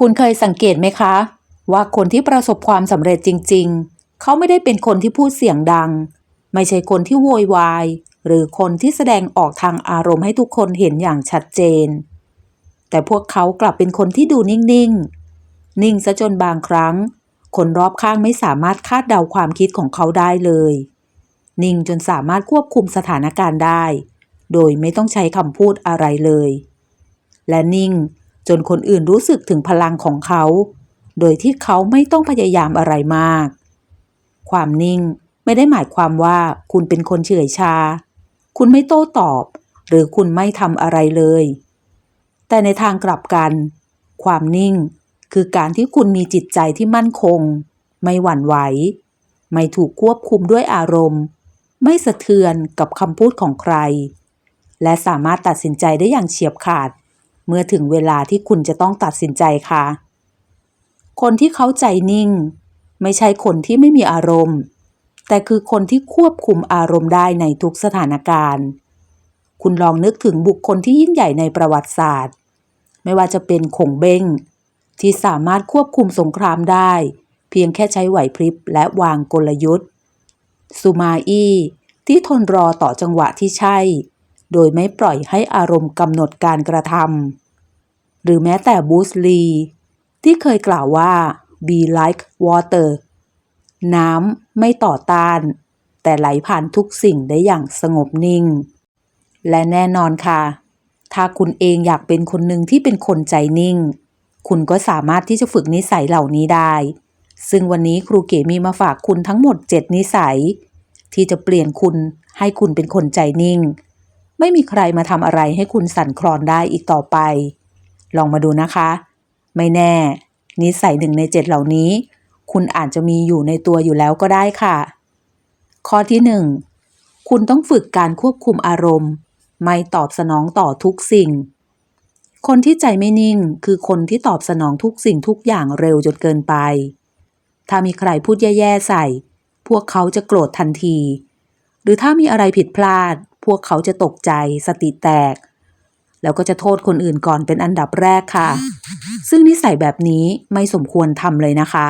คุณเคยสังเกตไหมคะ ว่าคนที่ประสบความสำเร็จจริง ๆ เขาไม่ได้เป็นคนที่พูดเสียงดัง ไม่ใช่คนที่โวยวาย หรือคนที่แสดงออกทางอารมณ์ให้ทุกคนเห็นอย่างชัดเจน แต่พวกเขากลับเป็นคนที่ดูนิ่งๆ นิ่งซะจนบางครั้ง คนรอบข้างไม่สามารถคาดเดาความคิดของเขาได้เลย นิ่งจนสามารถควบคุมสถานการณ์ได้ โดยไม่ต้องใช้คำพูดอะไรเลย และนิ่ง จนคนอื่นรู้สึกถึงพลังของเขา โดยที่เขาไม่ต้องพยายามอะไรมาก ความนิ่งไม่ได้หมายความว่าคุณเป็นคนเฉื่อยชา คุณไม่โต้ตอบ หรือคุณไม่ทำอะไรเลย แต่ในทางกลับกัน ความนิ่งคือการที่คุณมีจิตใจที่มั่นคง ไม่หวั่นไหว ไม่ถูกควบคุมด้วยอารมณ์ ไม่สะเทือนกับคำพูดของใคร และสามารถตัดสินใจได้อย่างเฉียบขาด เมื่อถึงเวลาที่คุณจะต้องตัดสินใจค่ะ คนที่เขาใจนิ่ง ไม่ใช่คนที่ไม่มีอารมณ์ แต่คือคนที่ควบคุมอารมณ์ได้ในทุกสถานการณ์ คุณลองนึกถึงบุคคลที่ยิ่งใหญ่ในประวัติศาสตร์ ไม่ว่าจะเป็นขงเบ้งที่สามารถควบคุมสงครามได้ เพียงแค่ใช้ไหวพริบและวางกลยุทธ์ ซูมาอี้ที่ทนรอต่อจังหวะที่ใช่ โดยไม่ปล่อยให้อารมณ์กำหนดการกระทำหรือแม้แต่บูสลี ที่เคยกล่าวว่า be like water น้ำไม่ต่อต้าน แต่ไหลผ่านทุกสิ่งได้อย่างสงบนิ่ง และแน่นอนค่ะ ถ้าคุณเองอยากเป็นคนหนึ่งที่เป็นคนใจนิ่ง คุณก็สามารถที่จะฝึกนิสัยเหล่านี้ได้ ซึ่งวันนี้ครูเก๋มีมาฝากคุณทั้งหมด 7 นิสัย ที่จะเปลี่ยนคุณให้คุณเป็นคนใจนิ่ง ไม่มีใครมาทำอะไรให้คุณสั่นคลอนได้อีกต่อไป ลองมาดูนะคะ ไม่แน่ นิสัยหนึ่งในเจ็ดเหล่านี้ คุณอาจจะมีอยู่ในตัวอยู่แล้วก็ได้ค่ะ ข้อที่หนึ่งคุณต้องฝึกการควบคุมอารมณ์ ไม่ตอบสนองต่อทุกสิ่ง คนที่ใจไม่นิ่งคือคนที่ตอบสนองทุกสิ่งทุกอย่างเร็วจนเกินไป ถ้ามีใครพูดแย่ๆใส่ พวกเขาจะโกรธทันที หรือถ้ามีอะไรผิดพลาด พวกเขาจะตกใจสติแตก แล้วก็จะโทษคนอื่นก่อนเป็นอันดับแรกค่ะ ซึ่งนิสัยแบบนี้ไม่สมควรทำเลยนะคะ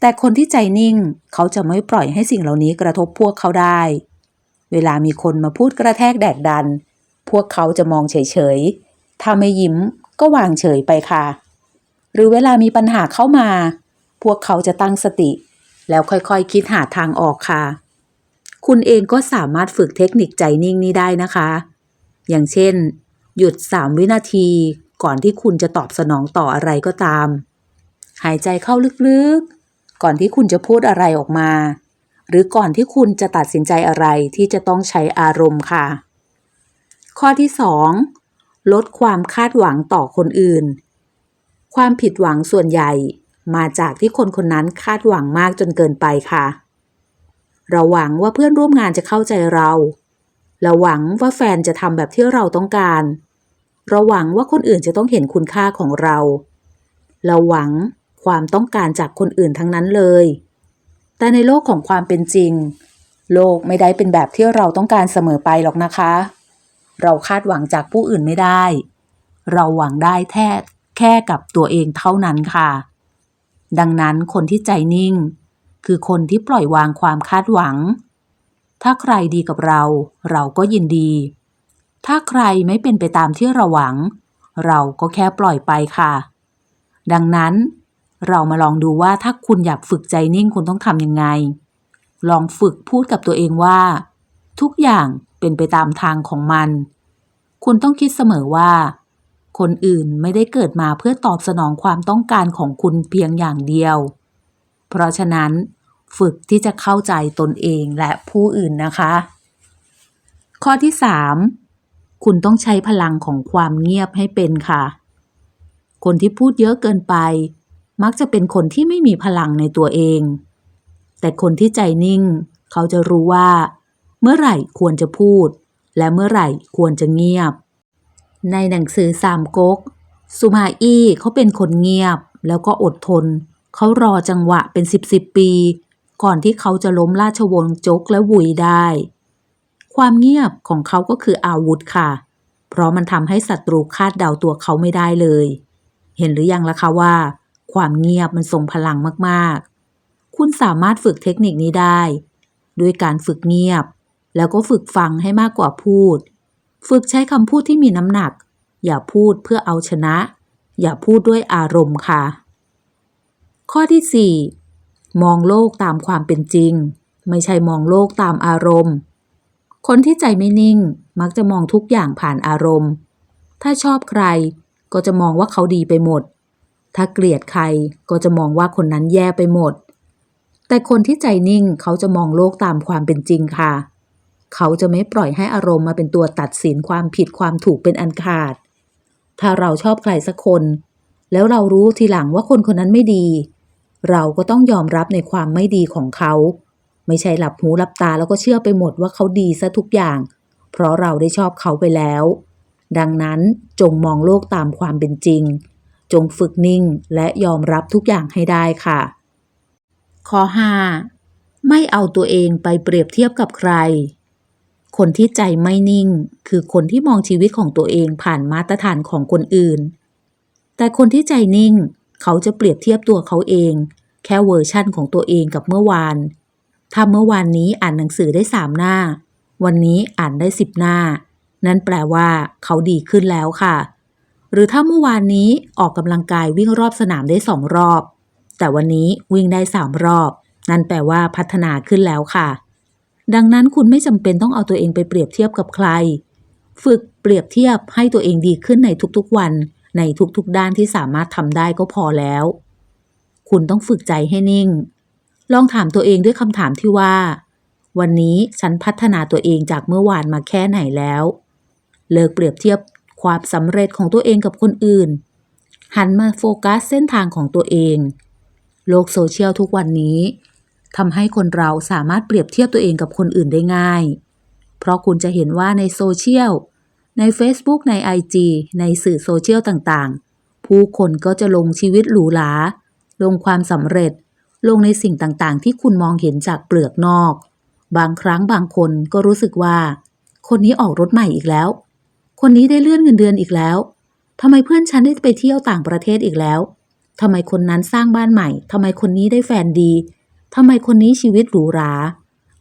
แต่คนที่ใจนิ่งเขาจะไม่ปล่อยให้สิ่งเหล่านี้กระทบพวกเขาได้ เวลามีคนมาพูดกระแทกแดกดัน พวกเขาจะมองเฉยๆถ้าไม่ยิ้มก็วางเฉยไปค่ะ หรือเวลามีปัญหาเข้ามา พวกเขาจะตั้งสติ แล้วค่อยๆคคิดหาทางออกค่ะ คุณเองก็สามารถฝึกเทคนิคใจนิ่งนี้ได้นะคะ อย่างเช่น หยุด 3 วินาที ก่อนที่คุณจะตอบสนองต่ออะไรก็ตาม หายใจเข้าลึกๆ ก่อนที่คุณจะพูดอะไรออกมา หรือก่อนที่คุณจะตัดสินใจอะไรที่จะต้องใช้อารมณ์ค่ะ ข้อที่ 2 ลดความคาดหวังต่อคนอื่น ความผิดหวังส่วนใหญ่มาจากที่คนคนนั้นคาดหวังมากจนเกินไปค่ะ เราหวังว่าเพื่อนร่วมงานจะเข้าใจเรา เราหวังว่าแฟนจะทำแบบที่เราต้องการ เราหวังว่าคนอื่นจะต้องเห็นคุณค่าของเรา เราหวังความต้องการจากคนอื่นทั้งนั้นเลย แต่ในโลกของความเป็นจริง โลกไม่ได้เป็นแบบที่เราต้องการเสมอไปหรอกนะคะ เราคาดหวังจากผู้อื่นไม่ได้ เราหวังได้แค่แค่กับตัวเองเท่านั้นค่ะ ดังนั้นคนที่ใจนิ่ง คือคนที่ปล่อยวางความคาดหวัง ถ้าใครดีกับเรา เราก็ยินดี ถ้าใครไม่เป็นไปตามที่เราหวัง เราก็แค่ปล่อยไปค่ะ ดังนั้น เรามาลองดูว่าถ้าคุณอยากฝึกใจนิ่งคุณต้องทำยังไง ลองฝึกพูดกับตัวเองว่า ทุกอย่างเป็นไปตามทางของมัน คุณต้องคิดเสมอว่า คนอื่นไม่ได้เกิดมาเพื่อตอบสนองความต้องการของคุณเพียงอย่างเดียว เพราะฉะนั้นฝึกที่จะเข้าใจตนเองและผู้อื่นนะคะ ข้อที่ 3 คุณต้องใช้พลังของความเงียบให้เป็นค่ะ คนที่พูดเยอะเกินไป มักจะเป็นคนที่ไม่มีพลังในตัวเอง แต่คนที่ใจนิ่ง เขาจะรู้ว่า เมื่อไหร่ควรจะพูด และเมื่อไหร่ควรจะเงียบ ในหนังสือสามก๊กซูมาอี้เขาเป็นคนเงียบแล้วก็อดทน เขารอจังหวะเป็นสิบสิบปี ก่อนที่เขาจะล้มราชวงศ์จกและวุยได้ ความเงียบของเขาก็คืออาวุธค่ะ เพราะมันทำให้ศัตรูคาดเดาตัวเขาไม่ได้เลย เห็นหรือยังล่ะคะว่า ความเงียบมันทรงพลังมากๆ คุณสามารถฝึกเทคนิคนี้ได้ด้วยการฝึกเงียบ แล้วก็ฝึกฟังให้มากกว่าพูด ฝึกใช้คำพูดที่มีน้ำหนัก อย่าพูดเพื่อเอาชนะ อย่าพูดด้วยอารมณ์ค่ะ ข้อที่ 4 มองโลกตามความเป็นจริง ไม่ใช่มองโลกตามอารมณ์ คนที่ใจไม่นิ่งมักจะมองทุกอย่างผ่านอารมณ์ ถ้าชอบใครก็จะมองว่าเขาดีไปหมด ถ้าเกลียดใครก็จะมองว่าคนนั้นแย่ไปหมด แต่คนที่ใจนิ่งเขาจะมองโลกตามความเป็นจริงค่ะ เขาจะไม่ปล่อยให้อารมณ์มาเป็นตัวตัดสินความผิดความถูกเป็นอันขาด ถ้าเราชอบใครสักคน แล้วเรารู้ทีหลังว่าคนคนนั้นไม่ดี เราก็ต้องยอมรับในความไม่ดีของเขา ไม่ใช่หลับหูหลับตาแล้วก็เชื่อไปหมดว่าเขาดีซะทุกอย่าง เพราะเราได้ชอบเขาไปแล้ว ดังนั้นจงมองโลกตามความเป็นจริง จงฝึกนิ่งและยอมรับทุกอย่างให้ได้ค่ะ ข้อ 5. ไม่เอาตัวเองไปเปรียบเทียบกับใคร คนที่ใจไม่นิ่ง คือคนที่มองชีวิตของตัวเองผ่านมาตรฐานของคนอื่น แต่คนที่ใจนิ่ง เขาจะเปรียบเทียบตัวเขาเอง แค่เวอร์ชั่นของตัวเองกับเมื่อวาน ถ้าเมื่อวานนี้อ่านหนังสือได้สามหน้า วันนี้อ่านได้สิบหน้า นั่นแปลว่า เขาดีขึ้นแล้วค่ะ หรือถ้าเมื่อวานนี้ออกกำลังกายวิ่งรอบสนามได้สองรอบ แต่วันนี้วิ่งได้สามรอบ นั่นแปลว่าพัฒนาขึ้นแล้วค่ะ ดังนั้นคุณไม่จำเป็นต้องเอาตัวเองไปเปรียบเทียบกับใคร ฝึกเปรียบเทียบให้ตัวเองดีขึ้นในทุกๆวัน ในทุกๆด้านที่สามารถทำได้ก็พอแล้ว คุณต้องฝึกใจให้นิ่ง ลองถามตัวเองด้วยคำถามที่ว่า วันนี้ฉันพัฒนาตัวเองจากเมื่อวานมาแค่ไหนแล้ว เลิกเปรียบเทียบความสำเร็จของตัวเองกับคนอื่น หันมาโฟกัสเส้นทางของตัวเอง โลกโซเชียลทุกวันนี้ทำให้คนเราสามารถเปรียบเทียบตัวเองกับคนอื่นได้ง่าย เพราะคุณจะเห็นว่าในโซเชียล ใน Facebook ใน IG ในสื่อโซเชียลต่างๆ ผู้คนก็จะลงชีวิตหรูหรา ลงความสำเร็จ ลงในสิ่งต่างๆ ที่คุณมองเห็นจากเปลือกนอก บางครั้งบางคนก็รู้สึกว่า คนนี้ออกรถใหม่อีกแล้ว คนนี้ได้เลื่อนเงินเดือนอีกแล้วทำไมเพื่อนฉันได้ไปเที่ยวต่างประเทศอีกแล้วทำไมคนนั้นสร้างบ้านใหม่ทำไมคนนี้ได้แฟนดีทำไมคนนี้ชีวิตหรูหรา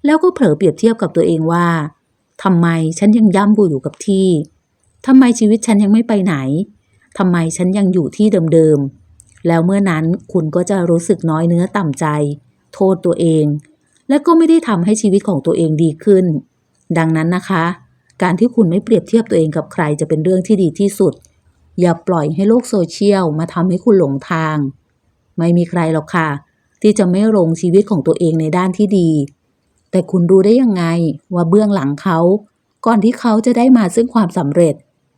แล้วก็เผลอเปรียบเทียบกับตัวเองว่า ทำไมฉันยังย่ำบูอยู่กับที่ทำไมชีวิตฉันยังไม่ไปไหนทำไมฉันยังอยู่ที่เดิมๆ แล้วเมื่อนั้นคุณก็จะรู้สึกน้อยเนื้อต่ำใจ โทษตัวเอง และก็ไม่ได้ทำให้ชีวิตของตัวเองดีขึ้น ดังนั้นนะคะ การที่คุณไม่เปรียบเทียบตัวเองกับใครจะเป็นเรื่องที่ดีที่สุด อย่าปล่อยให้โลกโซเชียลมาทำให้คุณหลงทาง ไม่มีใครหรอกค่ะ ที่จะไม่ลงชีวิตของตัวเองในด้านที่ดี แต่คุณรู้ได้ยังไงว่าเบื้องหลังเขา ก่อนที่เขาจะได้มาซึ่งความสำเร็จ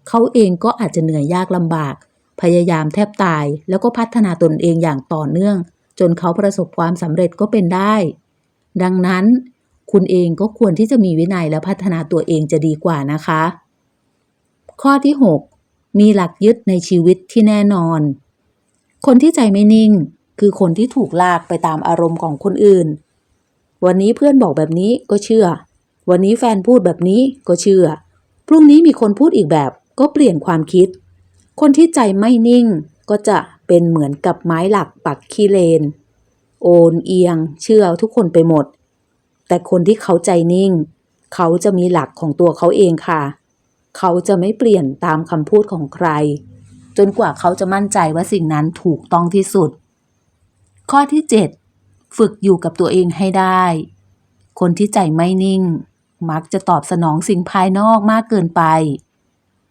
เขาเองก็อาจจะเหนื่อยยากลำบาก พยายามแทบตายแล้วก็พัฒนาตนเองอย่างต่อเนื่อง จนเขาประสบความสำเร็จก็เป็นได้ ดังนั้น คุณเองก็ควรที่จะมีวินัยและพัฒนาตัวเองจะดีกว่านะคะ ข้อที่ 6 มีหลักยึดในชีวิตที่แน่นอน คนที่ใจไม่นิ่ง คือคนที่ถูกลากไปตามอารมณ์ของคนอื่น วันนี้เพื่อนบอกแบบนี้ก็เชื่อ วันนี้แฟนพูดแบบนี้ก็เชื่อ พรุ่งนี้มีคนพูดอีกแบบก็เปลี่ยนความคิด คนที่ใจไม่นิ่งก็จะเป็นเหมือนกับไม้หลักปักขี้เลน โอนเอียง เชื่อทุกคนไปหมด แต่คนที่เขาใจนิ่ง เขาจะมีหลักของตัวเขาเองค่ะ เขาจะไม่เปลี่ยนตามคำพูดของใคร จนกว่าเขาจะมั่นใจว่าสิ่งนั้นถูกต้องที่สุด ข้อที่ 7 ฝึกอยู่กับตัวเองให้ได้ คนที่ใจไม่นิ่ง มักจะตอบสนองสิ่งภายนอกมากเกินไป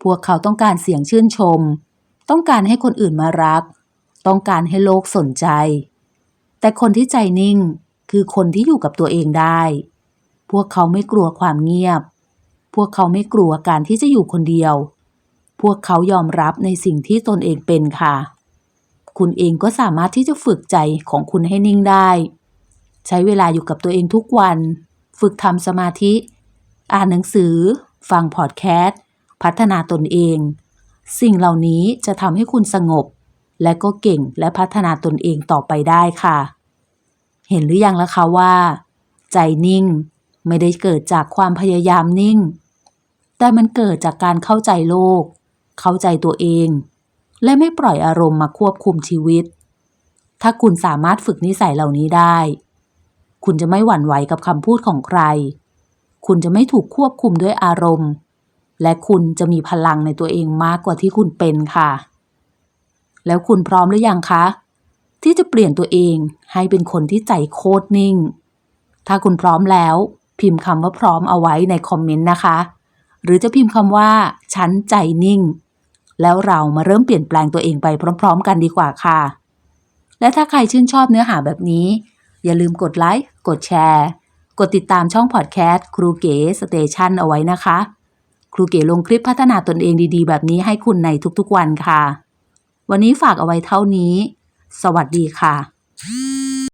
พวกเขาต้องการเสียงชื่นชม ต้องการให้คนอื่นมารัก ต้องการให้โลกสนใจ แต่คนที่ใจนิ่งคือคนที่อยู่กับตัวเองได้ พวกเขาไม่กลัวความเงียบ พวกเขาไม่กลัวการที่จะอยู่คนเดียว พวกเขายอมรับในสิ่งที่ตนเองเป็นค่ะ คุณเองก็สามารถที่จะฝึกใจของคุณให้นิ่งได้ ใช้เวลาอยู่กับตัวเองทุกวัน ฝึกทำสมาธิ อ่านหนังสือ ฟังพอดแคสต์ พัฒนาตนเอง สิ่งเหล่านี้จะทำให้คุณสงบ และก็เก่งและพัฒนาตนเองต่อไปได้ค่ะ เห็นหรือยังล่ะคะว่า ใจนิ่งไม่ได้เกิดจากความพยายามนิ่ง แต่มันเกิดจากการเข้าใจโลก เข้าใจตัวเอง และไม่ปล่อยอารมณ์มาควบคุมชีวิต ถ้าคุณสามารถฝึกนิสัยเหล่านี้ได้ คุณจะไม่หวั่นไหวกับคำพูดของใคร คุณจะไม่ถูกควบคุมด้วยอารมณ์ และคุณจะมีพลังในตัวเองมากกว่าที่คุณเป็นค่ะ แล้วคุณพร้อมหรือยังคะ ที่จะเปลี่ยนตัวเองให้เป็นคนที่ใจโคตรนิ่ง ถ้าคุณพร้อมแล้ว พิมพ์คำว่าพร้อมเอาไว้ในคอมเมนต์นะคะ หรือจะพิมพ์คำว่า ฉันใจนิ่ง แล้วเรามาเริ่มเปลี่ยนแปลงตัวเองไปพร้อม ๆ กันดีกว่าค่ะ และถ้าใครชื่นชอบเนื้อหาแบบนี้ อย่าลืมกดไลค์ กดแชร์ กดติดตามช่องพอดแคสต์ครูเก๋สเตชันเอาไว้นะคะ ครูเก๋ลงคลิปพัฒนาตนเองดีๆ แบบนี้ให้คุณในทุกๆวันค่ะ วันนี้ฝากเอาไว้เท่านี้ สวัสดีค่ะ